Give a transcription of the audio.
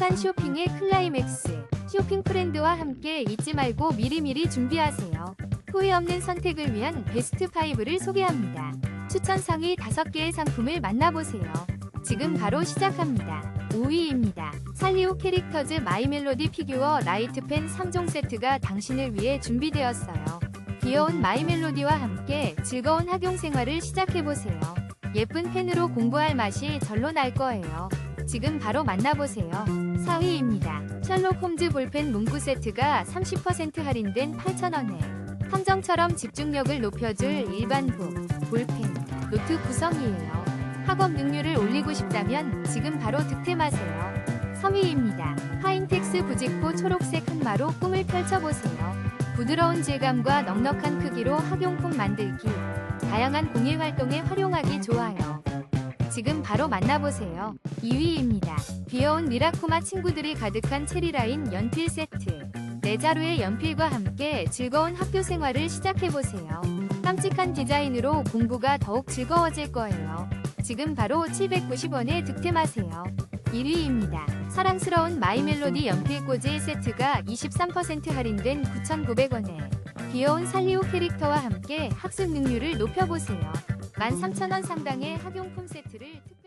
행복한 쇼핑의 클라이맥스. 쇼핑 프렌드와 함께 잊지 말고 미리미리 준비하세요. 후회 없는 선택을 위한 베스트 5를 소개합니다. 추천 상위 5개의 상품을 만나보세요. 지금 바로 시작합니다. 5위입니다. 살리오 캐릭터즈 마이멜로디 피규어 라이트펜 3종 세트가 당신을 위해 준비되었어요. 귀여운 마이멜로디와 함께 즐거운 학용 생활을 시작해보세요. 예쁜 펜으로 공부할 맛이 절로 날 거예요. 지금 바로 만나보세요. 4위입니다. 셜록 홈즈 볼펜 문구 세트가 30% 할인된 8,000원에 함정처럼 집중력을 높여줄 일반 북, 볼펜, 노트 구성이에요. 학업 능률을 올리고 싶다면 지금 바로 득템하세요. 3위입니다. 파인텍스 부직포 초록색 흑마로 꿈을 펼쳐보세요. 부드러운 질감과 넉넉한 크기로 학용품 만들기, 다양한 공예 활동에 활용하기 좋아요. 지금 바로 만나보세요. 2위입니다. 귀여운 미라코마 친구들이 가득한 체리라인 연필 세트. 네 자루의 연필과 함께 즐거운 학교 생활을 시작해보세요. 깜찍한 디자인으로 공부가 더욱 즐거워질 거예요. 지금 바로 790원에 득템하세요. 1위입니다. 사랑스러운 마이멜로디 연필 꽂이 세트가 23% 할인된 9,900원에 귀여운 살리오 캐릭터와 함께 학습 능률을 높여보세요. 13,000원 상당의 학용품 세트를 특